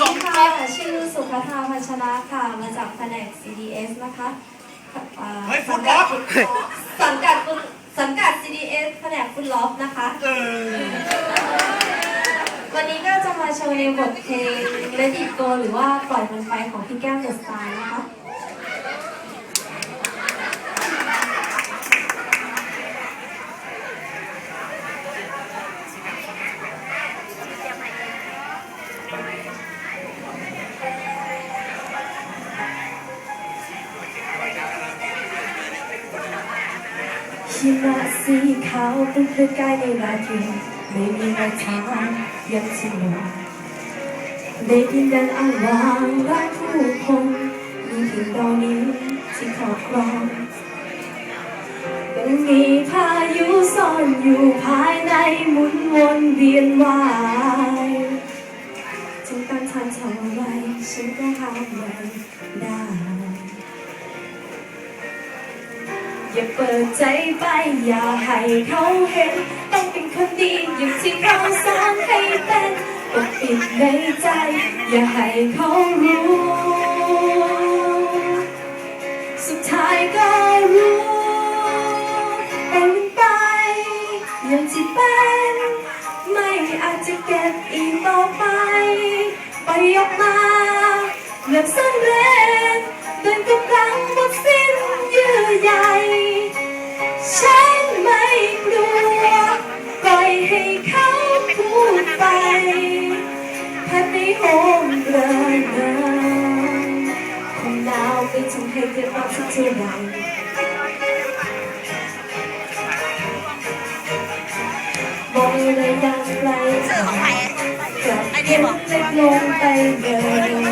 สองค่ะจิ๊บชื่อสุภธาพัชนะค่ะ มาจากแผนก CDS นะคะอ่าเฮ้ยฟุสัตงบอกัลดสังกัดฟุตสังกัด CDS แผนกฟุตล็อฟนะคะ เออวันนี้ก็จะมาโชว์ในบทเพลง Let It Go หรือว่าปล่อยมันไปของพี่แก้มเดอะสไตล์นะคะ หิมะสีขาวเป็นคลื่นกายในราตรีไม่มีรอยเท้ายังสงบในดินแดนอาวางรักผู้คงมีเพียงเรานี้ที่ครอบครองยังมีพายุซ่อนอยู่ภายในหมุนวนเวียนวายจงตั้งทานเท่าไรฉันก็หาไม่ได้ อย่าเปิดใจไป อย่าให้เขาเห็น ต้องเป็นคนดีอย่างที่เขาสอนให้เป็นปกปิดในใจ อย่าให้เขารู้ สุดท้ายก็รู้เป็นไป อย่างที่เป็น ไม่อาจจะเก็บอีกต่อไป ไปออกมาแบบสำเร็จเดินกำลังหมดสิ้นเยื่อ ใยฉันไม่กลัว ปล่อยให้เขาพูดไปแค่ไม่โหมเดินคงหนาวไม่ทำให้เกิดความสักเท่าไหร่มองระยะไกลกลับเห็นเล็กลงไปเลย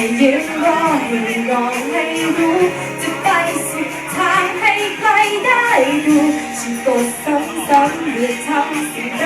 ยิ่งใหม่ยืนรอให้รอให้รู้ จะไปสุดทางให้ใครได้ดู ฉันกดซ้ำๆเพื่อทำสิ่งใด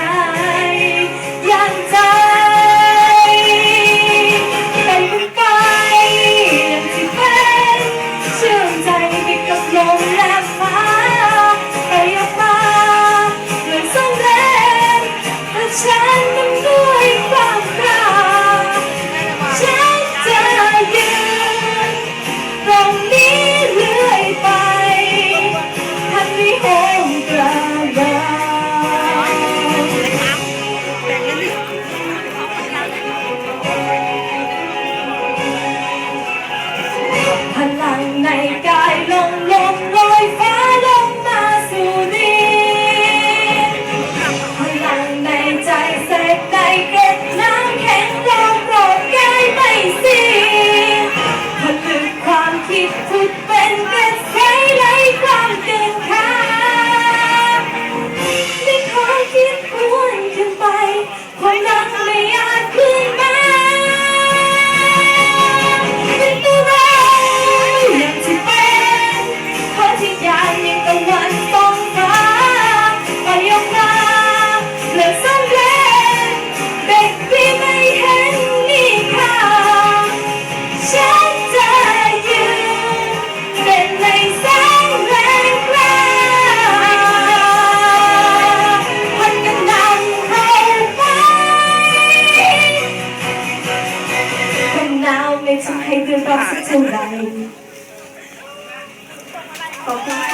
ไม่ใช่เรื่องรักสักเท่าไขอบคุณค่ะ